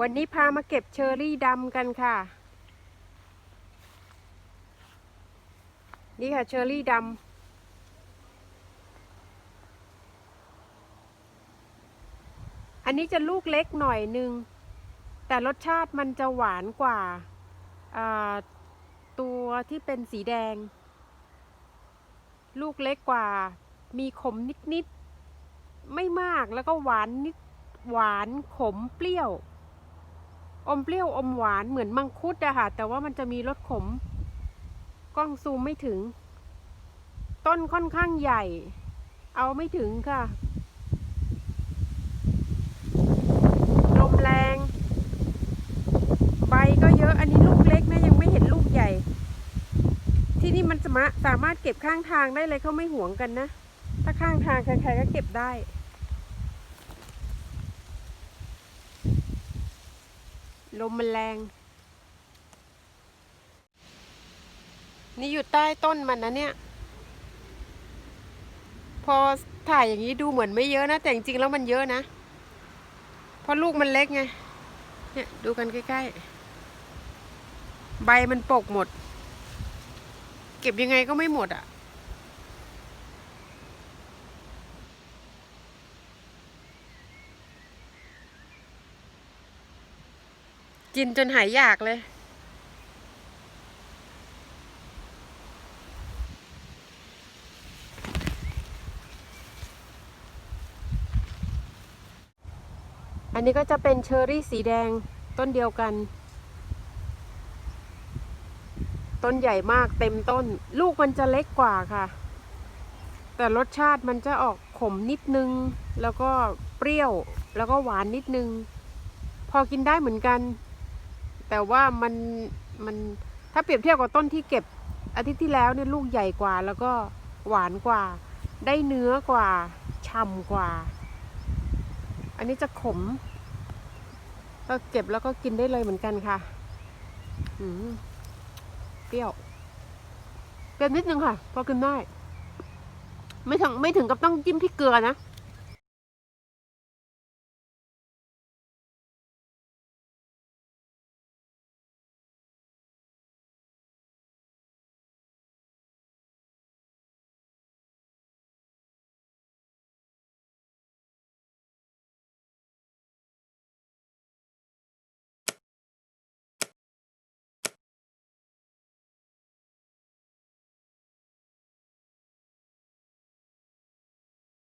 วันนี้พามาเก็บเชอร์รี่ดำกันค่ะ นี่ค่ะเชอร์รี่ดำอันนี้จะลูกเล็กหน่อยนึง แต่รสชาติมันจะหวานกว่าาตัวที่เป็นสีแดง ลูกเล็กกว่า มีขมนิดๆ ไม่มากแล้วก็หวานนิด หวานขมเปรี้ยว อมเปรี้ยวอมหวานเหมือนมังคุดอะค่ะ แต่ว่ามันจะมีรสขม กล้องซูมไม่ถึง ต้นค่อนข้างใหญ่ เอาไม่ถึงค่ะ ลมแรง ใบก็เยอะอันนี้ลูกเล็กนะยังไม่เห็นลูกใหญ่ ที่นี่มันสามารถเก็บข้างทางได้เลยเขาไม่หวงกันนะ ถ้าข้างทางใครๆก็เก็บได้ ลมมันแรง นี่อยู่ใต้ต้นมันนะเนี่ย พอถ่ายอย่างนี้ดูเหมือนไม่เยอะนะ แต่จริงๆแล้วมันเยอะนะ เพราะลูกมันเล็กไง เนี่ยดูกันใกล้ๆ ใบมันปกหมด เก็บยังไงก็ไม่หมดอะ กินจนหายอยากเลย อันนี้ก็จะเป็นเชอร์รี่สีแดงต้นเดียวกัน ต้นใหญ่มากเต็มต้น ลูกมันจะเล็กกว่าค่ะ แต่รสชาติมันจะออกขมนิดนึง แล้วก็เปรี้ยว แล้วก็หวานนิดนึง พอกินได้เหมือนกัน แต่ว่ามันมันถ้าเปรียบเทียบกับต้นที่เก็บอาทิตย์ที่แล้วเนี่ยลูกใหญ่กว่า แล้วก็หวานกว่า ได้เนื้อกว่าฉ่ำกว่า อันนี้จะขม ก็เก็บแล้วก็กินได้เลยเหมือนกันค่ะอืมเปรี้ยวเปรี้ยวนิดนึงค่ะ พอกินได้ ไม่ถึงไม่ถึงกับต้องจิ้มพริกเกลือนะ